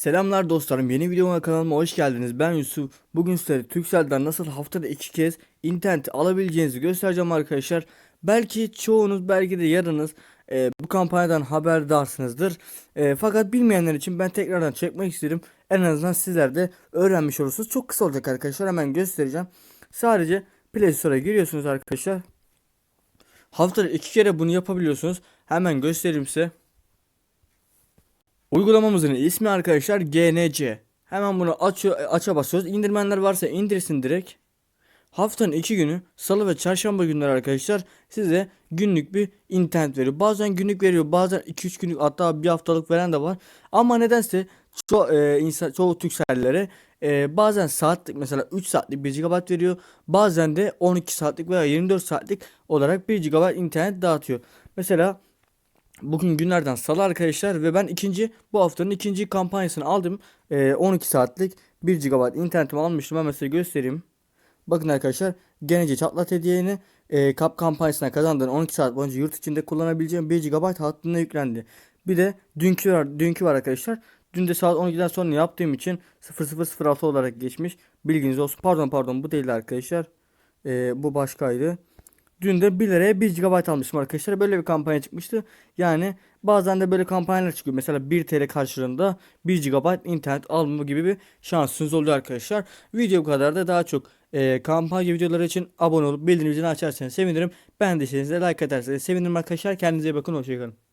Selamlar dostlarım yeni videoma kanalıma hoş geldiniz. Ben Yusuf. Bugün size Turkcell'den nasıl haftada iki kez internet alabileceğinizi göstereceğim arkadaşlar. Belki çoğunuz belki de yarınız e, bu kampanyadan haberdarsınızdır. E, Fakat bilmeyenler için ben tekrardan çekmek istedim. En azından sizler de öğrenmiş olursunuz. Çok kısa olacak arkadaşlar hemen göstereceğim. Sadece Play Store'a giriyorsunuz arkadaşlar. Haftada iki kere bunu yapabiliyorsunuz. Hemen göstereyim size Uygulamamızın ismi arkadaşlar GNC. Hemen bunu açıyor, aça basıyoruz. İndirmenler varsa indirsin direkt. Haftanın iki günü salı ve çarşamba günleri arkadaşlar size günlük bir internet veriyor. Bazen günlük veriyor bazen 2-3 günlük hatta bir haftalık veren de var. Ama nedense ço e, insan, çoğu Turkcell'lere e, bazen saatlik mesela 3 saatlik 1 GB veriyor. Bazen de 12 saatlik veya 24 saatlik olarak 1 GB internet dağıtıyor. Mesela Bugün günlerden salı arkadaşlar ve ben ikinci bu haftanın ikinci kampanyasını aldım. Ee, 12 saatlik 1 GB internetimi almıştım. Ben size göstereyim. Bakın arkadaşlar genece çatlat hediyeni e, kap kampanyasına kazandığın 12 saat boyunca yurt içinde kullanabileceğim 1 GB hattına yüklendi. Bir de dünkü var, dünkü var arkadaşlar. Dün de saat 12'den sonra yaptığım için 0006 olarak geçmiş. Bilginiz olsun. Pardon pardon bu değil arkadaşlar. Ee, bu başkaydı. Dün de 1 liraya 1 GB almışım arkadaşlar. Böyle bir kampanya çıkmıştı. Yani bazen de böyle kampanyalar çıkıyor. Mesela 1 TL karşılığında 1 GB internet alma gibi bir şansınız oluyor arkadaşlar. Video bu kadar da daha çok e, kampanya videoları için abone olup bildirim zilini açarsanız sevinirim. Ben de like atarsanız sevinirim arkadaşlar. Kendinize iyi bakın. Hoşçakalın.